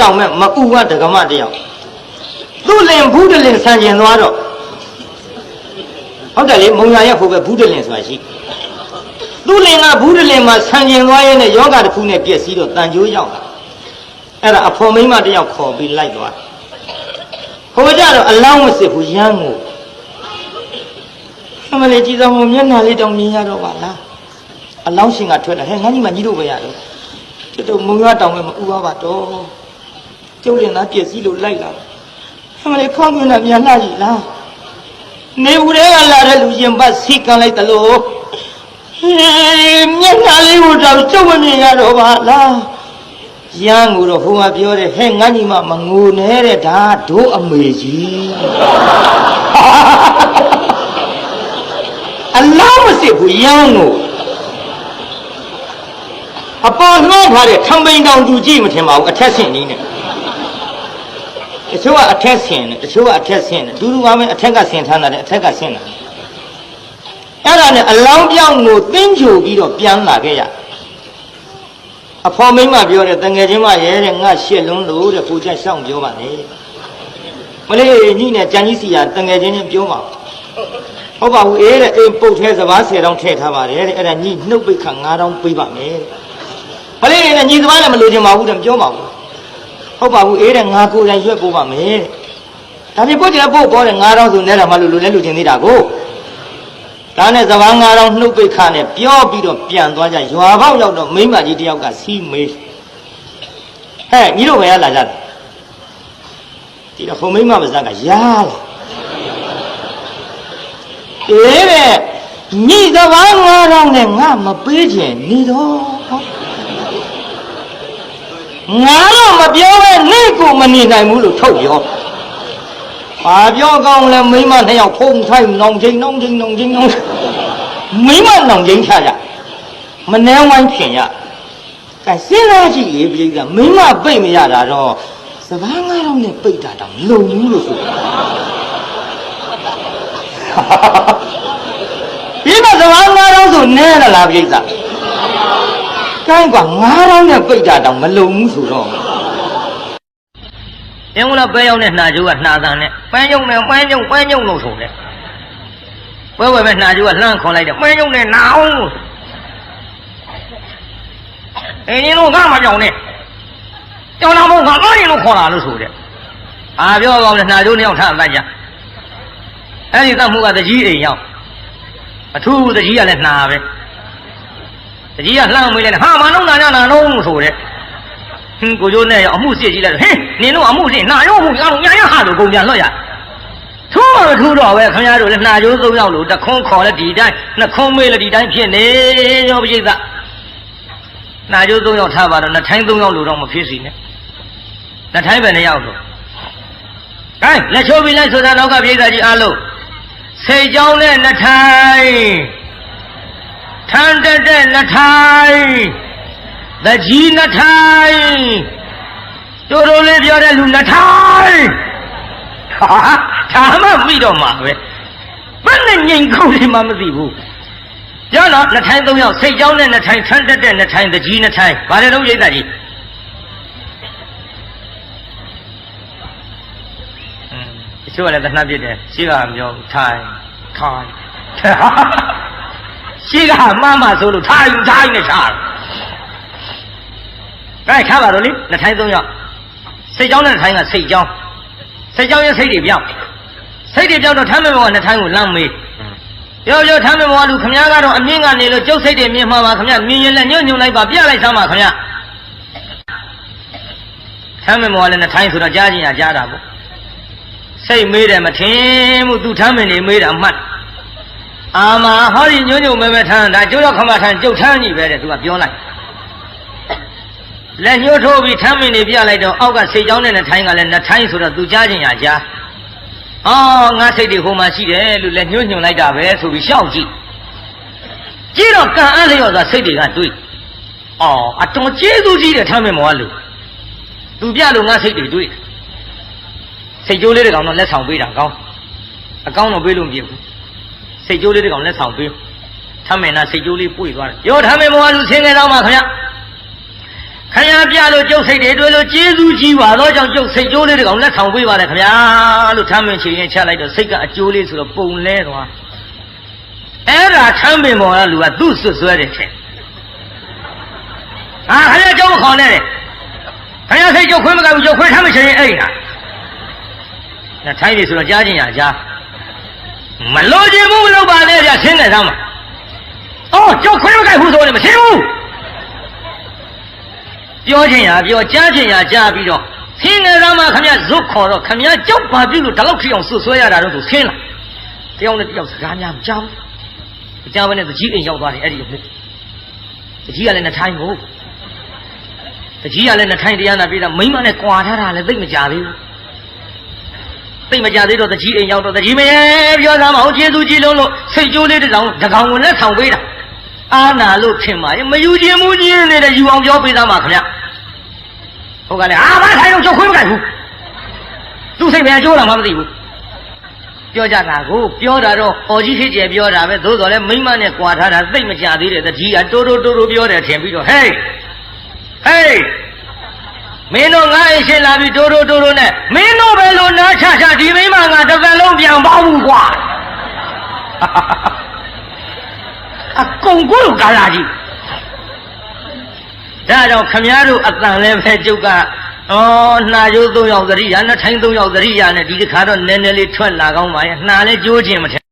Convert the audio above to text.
တောင်မဲ့မအူကဒကမတယောက်သူ့လင်ဘူးတလင်ဆန်ကျင်သွားတော့ဟုတ်တယ်လေမုံရရဲ့ဖို့ပဲဘူးတလင်ဆိုတာရှိသူ့လင်ကဘူးတလင်မှာဆန်ကျင်သွားရဲ့နဲ့ယောဂတစ်ခုနဲ့ပြည့်စည်တော့တန်ကြိုးရောက်လာအဲ့ဒါအဖော်မိန်းမတယောက်ခေါ်ပြီးလိုက်သွားဟိုကြတော့အလောင်းမစစ်ဘူးရမ်းကိုအမလေးကြည်သောမျက်နှာလေးတောင်မြင်ရတော့ပါလားအလောင်းရှင်ကထွက်လာဟဲ့ငါညီမညီတို့ပဲရတော့ကျွတ်တော့မုံရတောင်ပဲမဥပါပါတော့ ကျုပ်လည်းသားပြည့်စည်လို့လိုက်လာအမလေးခေါင်းမြင်တာမြန်လာကြီးလားနေဘူးတဲ့ကလာတဲ့လူရင်ပတ်စီကန်လိုက်တလို့ဟေးမျက်နှာလေးကိုတော့ကျုပ်မမြင်ရတော့ပါလားရန်ကိုတော့ဟိုမှာပြောတယ်ဟဲ့ငါညီမမငိုနဲ့တဲ့ဒါဒိုးအမေကြီးအလားမစစ်ဘူးရန်ကိုအပေါ်နှောထားတဲ့ထံပိန်တောင်သူကြည့်မထင်ပါဘူးအထက်ဆင့်နည်းနဲ့ တချို့ကအထက်ဆင့်တယ်တချို့ကအထက်ဆင့်တယ်ဒူးဒူးပါမယ်အထက်ကဆင့်ထားတာတဲ့အထက်ကဆင့်တာအဲ့ဒါနဲ့အလောင်းပြောင်းကိုသင်းချိုပြီးတော့ပြန်လာခဲ့ရအဖော်မိန်းမပြောတယ်တငယ်ချင်းမရဲတဲ့ငါရှစ်လုံးလို့တဲ့ကိုချက်ရှောင်းပြောပါနဲ့မလေးညိနဲ့ကြံကြီးစီရတငယ်ချင်းချင်းပြောပါဟုတ်ပါဘူးအေးတဲ့အိမ်ပုတ်ထဲစဘာ10တောင်းထည့်ထားပါတယ်တဲ့အဲ့ဒါညိနှုတ်ပိတ်ခါ9တောင်းပေးပါမယ်တဲ့မလေးနဲ့ညီစဘာလည်းမလို့ချင်ပါဘူးတဲ့ပြောပါဘူး ဟုတ်ပါဘူးအေးတဲ့ငါကိုယ်တိုင်ရွက်ပို့ပါမယ်တဲ့ဒါပြင်ပို့ချင်တဲ့ပို့ပေါ်တဲ့9တောင်းဆိုနဲ့တော့မလို့လို့လဲလို့ချင်သေးတာကိုဒါနဲ့စဘာ9တောင်းနှုတ်ပိတ်ခါနဲ့ပြောပြီးတော့ပြန်သွားကြရွာပေါက်ရောက်တော့မိန်းမကြီးတယောက်ကစီးမေးဟဲ့ညီတို့ဘယ်ကလာကြလဲဒီတော့ခုံမိန်းမပါးစကရာလာအေးတဲ့ညီစဘာ9တောင်းနဲ့ငါမပေးချင်နေတော့ ငါတော့မပြောပဲနေကိုမနေနိုင်ဘူးလို့ထုတ်ပြောဘာပြောကောင်းလဲမိန်းမနှစ်ယောက်ဖုံးထိုင်နောင်ချင်းနောင်ချင်းနောင်ချင်းနောင်မိန်းမနောင်ချင်းချကြမနှဲဝိုင်းဖြင်ရကဲစဉ်းစားကြည့်လေပြိဿမိန်းမပိတ်မရတာတော့စပားငါးတော့နဲ့ပိတ်တာတောင်လုံဘူးလို့ဆိုဒီမှာစပားငါးတော့ဆိုနဲရလားပြိဿ ကိုင်းกว่าငါးတော့နဲ့ပိတ်တာတောင်မလုံဘူးဆိုတော့အင်းကလည်းပဲရောက်တဲ့နှာကျိုးကနှာတန်နဲ့ပန်းကျုံနဲ့ပန်းကျုံပန်းကျုံလို့ဆိုတယ်ပွဲဝဲမဲ့နှာကျိုးကလှမ်းခေါ်လိုက်တယ်ပန်းကျုံနဲ့နာအောင်လို့အင်းင်းတို့ကမကြောင်နဲ့ကြောင်လာမို့ငါကားရင်လို့ခေါ်တာလို့ဆိုတယ်အာပြောကောင်းတယ်နှာကျိုးနှစ်ယောက်ထားလိုက်ကြအဲ့ဒီတတ်မှုကတကြီးအိမ်ရောက်အထူးတကြီးကလည်းနှာပဲ တကြီးကလှမ်းမေးလိုက်ဟာမလုံးနာကြနာလုံးဆိုတဲ့ဟင်းကိုကျိုးနဲ့ရောအမှုစစ်ကြည့်လိုက်ဟင်းနင်တို့အမှုစစ်နာရောမှုရောညာရဟာလို့ကုန်ပြန်လွှတ်ရထူးမထူးတော့ပဲခင်ဗျားတို့လည်းနှာကျိုးသုံးယောက်လို့တခွန်းခေါ်လဲဒီတိုင်းနှခွန်းမေးလဲဒီတိုင်းဖြစ်နေရောပိဋကနှာကျိုးသုံးယောက်ထားပါတော့နှထိုင်းသုံးယောက်လို့တော့မဖြစ်စီနဲ့နှထိုင်းပဲနှစ်ယောက်လို့ကဲလက်ချိုးပြီးလိုက်ဆိုတာတော့ကပိဋကကြီးအားလုံးစိတ်ကြောင်းနဲ့နှထိုင်း ထန်တက်တဲ့နှထိုင်းတကြီးနှထိုင်းတို့တို့လေးပြောတဲ့လူနှထိုင်းဟာဒါမှမိတော့မှာပဲဘယ်နဲ့ငိန်ခုံးလေးမှမသိဘူးပြောတော့နှထိုင်းသုံးယောက်စိတ်ကြောင်းနဲ့နှထိုင်းထန်တက်တဲ့နှထိုင်းတကြီးနှထိုင်းဘာလဲတော့ရိတ်တာကြီးတချို့ကလည်းတဏှာပြစ်တယ်ရှိကပြောထိုင်းထိုင်း ရှိကမှန်းမှဆိုလို့ထိုင်းထိုင်းနဲ့ချားတယ်ကဲချပါတော့လေနှစ်ထိုင်းသုံးယောက်စိတ်ကြောင်းနဲ့နှစ်ထိုင်းကစိတ်ကြောင်းစိတ်ကြောင်းရဲ့စိတ်တွေပြောင်းစိတ်တွေပြောင်းတော့ထမ်းမေဘောကနှစ်ထိုင်းကိုလမ်းမေးပြောပြောထမ်းမေဘောကလူခမည်းကတော့အမြင့်ကနေလို့ကျုပ်စိတ်တွေမြင်မှာပါခမည်းမြင်ရင်လည်းညွန့်ညွန့်လိုက်ပါပြလိုက်စမ်းပါခမည်းထမ်းမေဘောကလည်းနှစ်ထိုင်းဆိုတော့ကြားချင်းရကြားတာပေါ့စိတ်မေးတယ်မထင်ဘူးသူထမ်းမင်းနေမေးတာမှတ် အာမဟောဒီညွန့်ညွန့်မဲမဲထမ်းဒါကျုပ်ရောက်ခမထမ်းကျုပ်ထမ်းကြီးပဲတဲ့သူကပြောလိုက်လက်ညှိုးထိုးပြီးထမ်းမင်းနေပြလိုက်တော့အောက်ကစိတ်ကြောင်းနဲ့နှထိုင်းကလည်းနှထိုင်းဆိုတော့သူကြားချင်းရကြားအော်ငါစိတ်တွေဟိုမှာရှိတယ်လို့လက်ညှိုးညွှန်လိုက်တာပဲဆိုပြီးရှောက်ကြည့်ကြည့်တော့ကံအားလျော်စွာစိတ်တွေကတွေးအော်အတော်ကျေးဇူးကြီးတယ်ထမ်းမင်းမောကလူသူပြလို့ငါစိတ်တွေတွေးစိတ်ကြိုးလေးတွေကောင်တော့လက်ဆောင်ပေးတာကောင်းအကောင်းတော့ပေးလို့မပြဘူး စိတ်ကြိုးလေးတွေကောင်လက်ဆောင်ပေးထမ်းမင်းနာစိတ်ကြိုးလေးပွေသွားတယ်ရောထမ်းမင်းမောကလူဆင်းခဲ့တော့မှခင်ဗျခရပြလို့ကျုပ်စိတ်တွေတွေ့လို့ကျေးဇူးကြီးပါတော့ကြောင့်ကျုပ်စိတ်ကြိုးလေးတကောင်လက်ဆောင်ပေးပါတယ်ခင်ဗျာလို့ထမ်းမင်းချင်ရင်ချလိုက်တော့စိတ်ကအကျိုးလေးဆိုတော့ပုံလဲသွားအဲ့ဒါထမ်းပင်ပေါ်ကလူကသူ့ဆွတ်ဆွဲတယ်ထင်အာခရကျုပ်မခေါ်နဲ့တဲ့ခရစိတ်ကျုပ်ခွေးမကဘူးကျုပ်ခွေးထမ်းမချင်ရင်အဲ့ဟာဒါထိုင်းပြီဆိုတော့ကြားချင်းရကြား မလို့ခြင်းဘူးမလို့ပါနဲ့ဗျဆင်းနေသားမှာအော်ကျုပ်ခွေးမကဘူးဆိုရင်မရှင်းဘူးပြောခြင်းရပြောကြားခြင်းရကြားပြီးတော့ဆင်းငယ်သားမှခမရဇွတ်ခေါ်တော့ခမရကြောက်ပါပြီလို့ဒီလောက်ထိအောင်ဆွဆွဲရတာတော့သူဆင်းလာတယောက်နဲ့တယောက်စကားများမကြောက်ဘူးကြားဘဲနဲ့တကြီးအိမ်ရောက်သွားတယ်အဲ့ဒီလိုတကြီးကလည်းနှထိုင်းကိုတကြီးကလည်းနှထိုင်းတရားနာပြီးတော့မိမနဲ့ကြွာထားတာလည်းသိမကြသေးဘူး သိမကြသေးတော့တကြီးအိမ်ရောက်တော့တကြီးမရေပြောသားမအောင်ကျေးဇူးကြီးလုံးလို့စိတ်ကြိုးလေးတစ်ကောင်တကောင်ဝင်နဲ့ဆောင်ပေးတာအာနာလို့ထင်ပါရဲ့မယူခြင်းမူကြီးနေတဲ့ယူအောင်ပြောပေးသားမှာခင်ဗျဟုတ်ကဲ့အာမထိုင်တော့ချုပ်ခွေးမကြိုက်ဘူးသူစိတ်ပဲကြိုးတာမှမသိဘူးပြောကြတာကိုပြောတာတော့ဟောကြီးဖြစ်ကျယ်ပြောတာပဲသို့တော်လည်းမိမနဲ့ကြွာထားတာသိမကြသေးတဲ့တကြီးကတိုးတိုးတိုးတိုးပြောတယ်ထင်ပြီးတော့ဟေးဟေး မင်းတို့ငါ့အိမ်ရှင်းလာပြီးတိုးတိုးတိုးတိုးနဲ့မင်းတို့ပဲလို့နားချချဒီမိမငါတစ်သက်လုံးပြန်ပေါဘူးကွာအကုန်ကိုလိုကာလာကြီးဒါကြောင့်ခမည်းတော်အတန်လည်းပဲကျုပ်ကဩနှာကျိုး၃ယောက်သတိရနှထိုင်း၃ယောက်သတိရနဲ့ဒီတစ်ခါတော့နည်းနည်းလေးထွက်လာကောင်းပါရဲ့နှာလည်းကျိုးခြင်းမထင်